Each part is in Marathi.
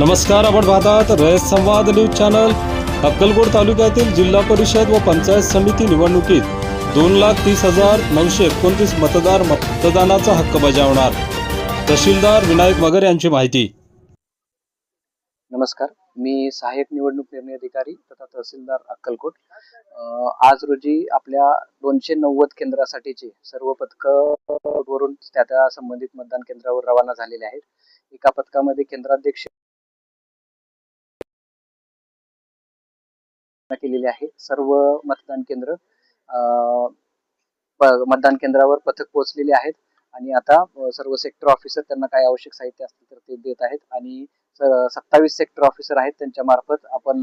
नमस्कार आपण पाहतात रयत संवाद न्यूज चॅनल. अक्कलकोट तालुक्यातील जिल्हा परिषद व पंचायत समिती निवडणुकीत दोन लाख तीस हजार नऊशे एकोणतीस मतदार मतदानाचा हक्क बजावणार. तहसीलदार विनायक मगर यांची माहिती. नमस्कार मी सहाय्यक निवडणूक निर्णय अधिकारी तथा तहसीलदार अक्कलकोट. आज रोजी आपल्या दोनशे नव्वद केंद्रासाठीचे सर्व पथकं वरून त्या त्या संबंधित मतदान केंद्रावर रवाना झालेले आहेत. एका पथकामध्ये केंद्राध्यक्ष केलेले आहे. सर्व मतदान केंद्र मतदान केंद्रावर पथक पोहोचलेले आहेत आणि आता सर्व सेक्टर ऑफिसर त्यांना काय आवश्यक साहित्य असतील तर ते देत आहेत आणि सत्तावीस सेक्टर ऑफिसर आहेत त्यांच्या मार्फत आपण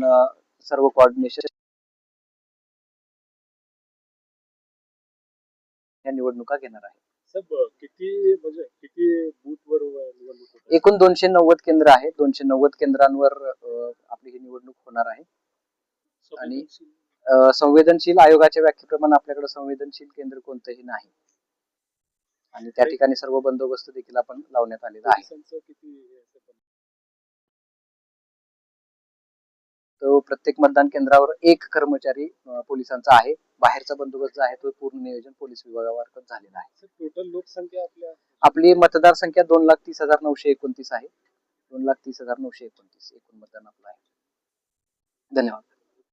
सर्व कोऑर्डिनेशन या निवडणुका घेणार आहे. किती म्हणजे किती निवडणूक? एकूण दोनशे नव्वद केंद्र आहेत. दोनशे नव्वद केंद्रांवर आपली ही निवडणूक होणार आहे. आणि- संवेदनशील आयोगाच्या व्याख्येप्रमाणे आपल्याकडे संवेदनशील केंद्र कोणतंही नाही. आणि त्या ठिकाणी सर्व बंदोबस्त देखील आपण लावण्यात आलेला आहे? तो प्रत्येक मतदान केंद्रावर एक कर्मचारी पोलिसांचा आहे. बाहेरचा बंदोबस्त जो आहे तो पूर्ण नियोजन पोलीस विभागामार्फत झालेला आहे. टोटल लोकसंख्या आपल्या? आपली मतदार संख्या दोन लाख तीस हजार नऊशे एकोणतीस आहे. दोन लाख तीस हजार नऊशे एकोणतीस एकूण मतदान आपलं आहे. धन्यवाद.